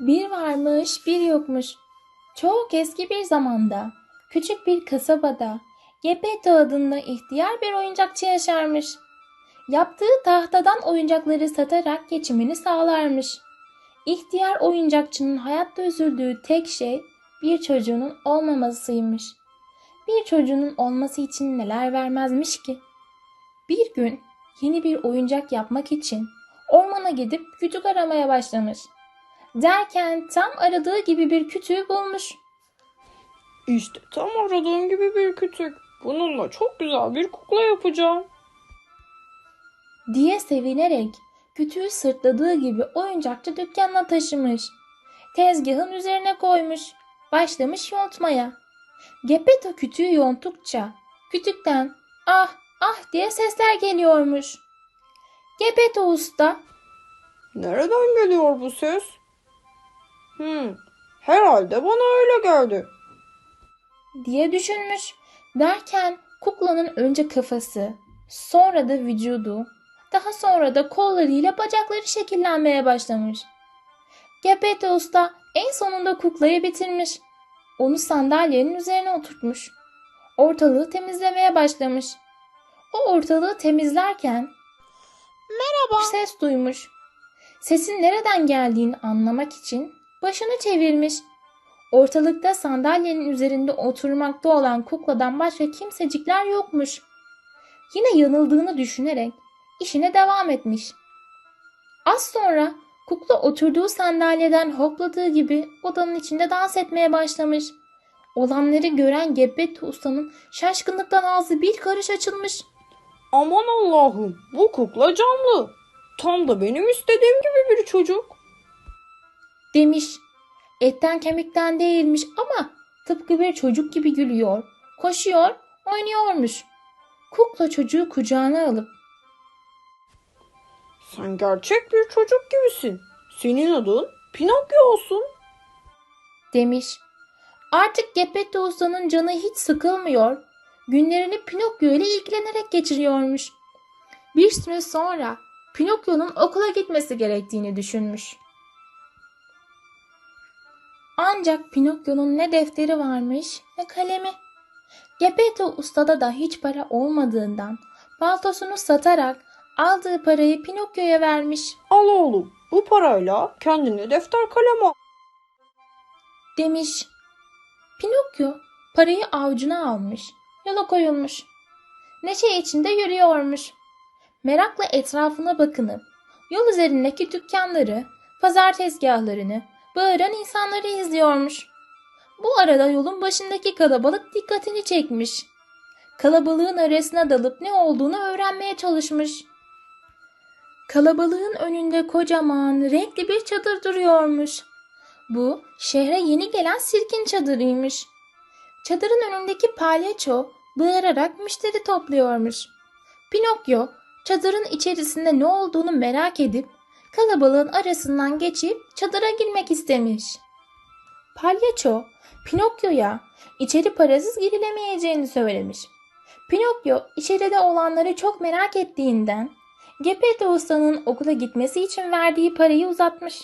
Bir varmış, bir yokmuş. Çok eski bir zamanda, küçük bir kasabada, Gepetto adında ihtiyar bir oyuncakçı yaşarmış. Yaptığı tahtadan oyuncakları satarak geçimini sağlarmış. İhtiyar oyuncakçının hayatta üzüldüğü tek şey bir çocuğunun olmamasıymış. Bir çocuğunun olması için neler vermezmiş ki? Bir gün yeni bir oyuncak yapmak için ormana gidip kütük aramaya başlamış. Derken tam aradığı gibi bir kütüğü bulmuş. İşte tam aradığım gibi bir kütük. Bununla çok güzel bir kukla yapacağım. diye sevinerek kütüğü sırtladığı gibi oyuncakçı dükkanına taşımış. Tezgahın üzerine koymuş. Başlamış yontmaya. Gepetto kütüğü yonttukça kütükten ah ah diye sesler geliyormuş. Gepetto usta Nereden geliyor bu ses? Hmm, herhalde bana öyle geldi. diye düşünmüş. Derken kuklanın önce kafası, sonra da vücudu, daha sonra da kollarıyla bacakları şekillenmeye başlamış. Gepetto Usta en sonunda kuklayı bitirmiş. Onu sandalyenin üzerine oturtmuş. Ortalığı temizlemeye başlamış. O ortalığı temizlerken Merhaba. ses duymuş. Sesin nereden geldiğini anlamak için başını çevirmiş. Ortalıkta sandalyenin üzerinde oturmakta olan kukladan başka kimsecikler yokmuş. Yine yanıldığını düşünerek işine devam etmiş. Az sonra kukla oturduğu sandalyeden hopladığı gibi odanın içinde dans etmeye başlamış. Olanları gören Geppetto Usta'nın şaşkınlıktan ağzı bir karış açılmış. Aman Allah'ım bu kukla canlı. Tam da benim istediğim gibi bir çocuk. Demiş. Etten kemikten değilmiş ama tıpkı bir çocuk gibi gülüyor, koşuyor, oynuyormuş. Kukla çocuğu kucağına alıp Sen gerçek bir çocuk gibisin. Senin adın Pinokyo olsun. demiş. Artık Geppetto Usta'nın canı hiç sıkılmıyor. Günlerini Pinokyo ile ilgilenerek geçiriyormuş. Bir süre sonra Pinokyo'nun okula gitmesi gerektiğini düşünmüş. Ancak Pinokyo'nun ne defteri varmış ne kalemi. Geppetto Usta'da da hiç para olmadığından paltosunu satarak aldığı parayı Pinokyo'ya vermiş. Al oğlum bu parayla kendine defter kalem al. demiş. Pinokyo parayı avucuna almış, yola koyulmuş. Neşe içinde yürüyormuş. Merakla etrafına bakınıp yol üzerindeki dükkanları, pazar tezgahlarını, bağıran insanları izliyormuş. Bu arada yolun başındaki kalabalık dikkatini çekmiş. Kalabalığın arasına dalıp ne olduğunu öğrenmeye çalışmış. Kalabalığın önünde kocaman, renkli bir çadır duruyormuş. Bu şehre yeni gelen sirkin çadırıymış. Çadırın önündeki palyaço bağırarak müşteri topluyormuş. Pinokyo çadırın içerisinde ne olduğunu merak edip kalabalığın arasından geçip çadıra girmek istemiş. Palyaço Pinokyo'ya içeri parasız girilemeyeceğini söylemiş. Pinokyo içeride olanları çok merak ettiğinden Geppetto Usta'nın okula gitmesi için verdiği parayı uzatmış.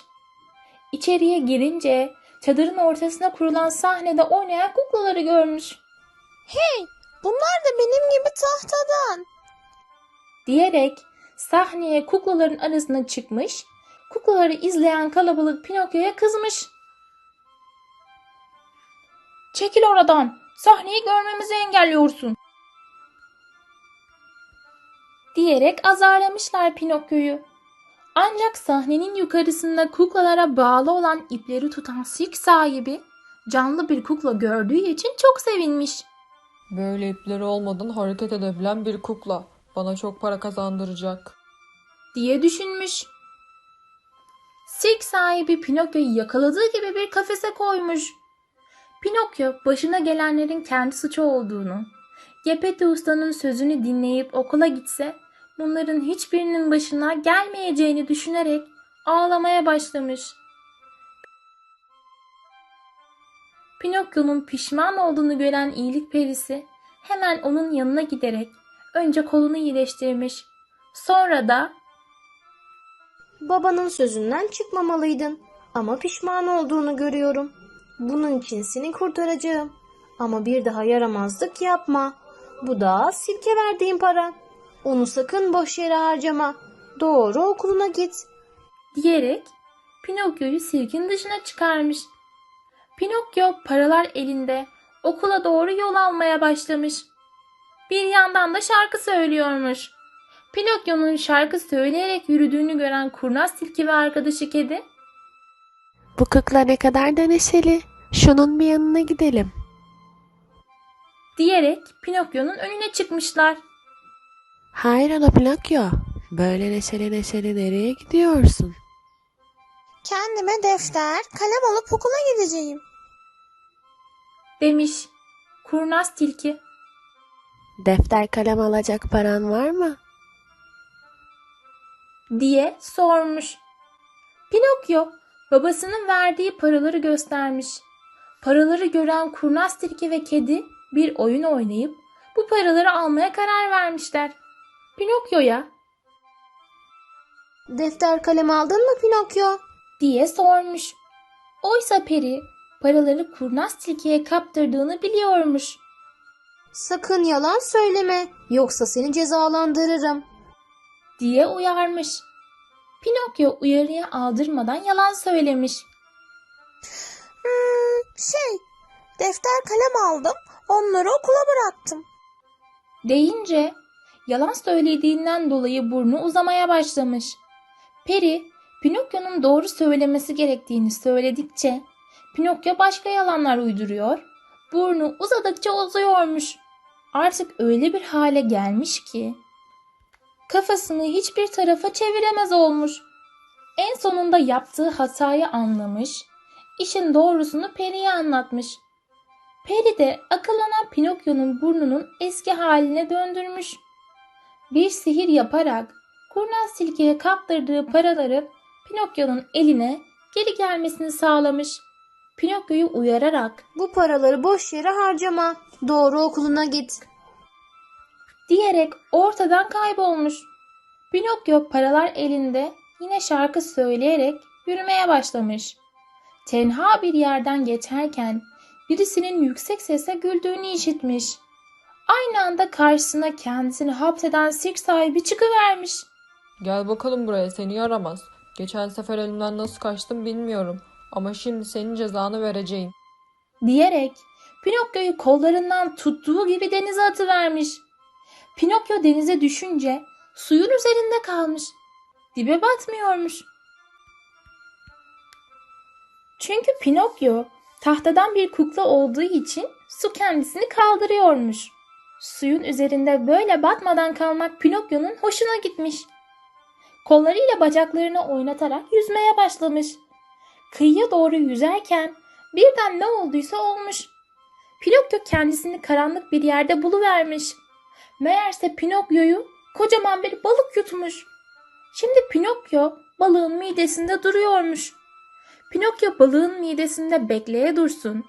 İçeriye girince çadırın ortasına kurulan sahnede oynayan kuklaları görmüş. Bunlar da benim gibi tahtadan. Diyerek sahneye kuklaların arasına çıkmış, kuklaları izleyen kalabalık Pinokyo'ya kızmış. Çekil oradan, sahneyi görmemizi engelliyorsun. Diyerek azarlamışlar Pinokyo'yu. Ancak sahnenin yukarısında kuklalara bağlı olan ipleri tutan sirk sahibi canlı bir kukla gördüğü için çok sevinmiş. Böyle ipleri olmadan hareket edebilen bir kukla. Bana çok para kazandıracak. Diye düşünmüş. Sirk sahibi Pinokyo'yu yakaladığı gibi bir kafese koymuş. Pinokyo başına gelenlerin kendi suçu olduğunu, Geppetto Usta'nın sözünü dinleyip okula gitse bunların hiçbirinin başına gelmeyeceğini düşünerek ağlamaya başlamış. Pinokyo'nun pişman olduğunu gören iyilik perisi hemen onun yanına giderek önce kolunu iyileştirmiş. Sonra da Babanın sözünden çıkmamalıydın. Ama pişman olduğunu görüyorum. Bunun için seni kurtaracağım. Ama bir daha yaramazlık yapma. Bu da sirke verdiğim para. Onu sakın boş yere harcama. Doğru okuluna git. diyerek Pinokyo'yu sirkin dışına çıkarmış. Pinokyo paralar elinde okula doğru yol almaya başlamış. Bir yandan da şarkı söylüyormuş. Pinokyo'nun şarkı söyleyerek yürüdüğünü gören kurnaz tilki ve arkadaşı kedi Bu kukla ne kadar da neşeli. Şunun bir yanına gidelim. diyerek Pinokyo'nun önüne çıkmışlar. Hayrola Pinokyo? Böyle neşeli neşeli nereye gidiyorsun? Kendime defter, kalem alıp okula gideceğim. Demiş kurnaz tilki. Defter kalem alacak paran var mı? Diye sormuş. Pinokyo babasının verdiği paraları göstermiş. Paraları gören kurnaz tilki ve kedi bir oyun oynayıp bu paraları almaya karar vermişler. Pinokyo'ya Defter kalem aldın mı Pinokyo? diye sormuş. Oysa peri paraları kurnaz tilkiye kaptırdığını biliyormuş. Sakın yalan söyleme. Yoksa seni cezalandırırım. Diye uyarmış. Pinokyo uyarıya aldırmadan yalan söylemiş. Hmm, şey, defter kalem aldım, onları okula bıraktım. deyince yalan söylediğinden dolayı burnu uzamaya başlamış. Peri, Pinokyo'nun doğru söylemesi gerektiğini söyledikçe Pinokyo başka yalanlar uyduruyor, burnu uzadıkça uzuyormuş. Artık öyle bir hale gelmiş ki kafasını hiçbir tarafa çeviremez olmuş. En sonunda yaptığı hatayı anlamış, işin doğrusunu Peri'ye anlatmış. Peri de akıllanan Pinokyo'nun burnunun eski haline döndürmüş. Bir sihir yaparak kurnaz silkeye kaptırdığı paraları Pinokyo'nun eline geri gelmesini sağlamış. Pinokyo'yu uyararak Bu paraları boş yere harcama. Doğru okuluna git. Diyerek ortadan kaybolmuş. Pinokyo paralar elinde yine şarkı söyleyerek yürümeye başlamış. Tenha bir yerden geçerken birisinin yüksek sesle güldüğünü işitmiş. Aynı anda karşısına kendisini hapseden sirk sahibi çıkıvermiş. Gel bakalım buraya seni yaramaz. Geçen sefer elimden nasıl kaçtım bilmiyorum. Ama şimdi senin cezanı vereceğim. diyerek Pinokyo'yu kollarından tuttuğu gibi denize atıvermiş. Pinokyo denize düşünce suyun üzerinde kalmış. Dibe batmıyormuş. Çünkü Pinokyo tahtadan bir kukla olduğu için su kendisini kaldırıyormuş. Suyun üzerinde böyle batmadan kalmak Pinokyo'nun hoşuna gitmiş. Kollarıyla bacaklarını oynatarak yüzmeye başlamış. Kıyıya doğru yüzerken birden ne olduysa olmuş. Pinokyo kendisini karanlık bir yerde buluvermiş. Meğerse Pinokyo'yu kocaman bir balık yutmuş. Şimdi Pinokyo balığın midesinde duruyormuş. Pinokyo balığın midesinde bekleye dursun.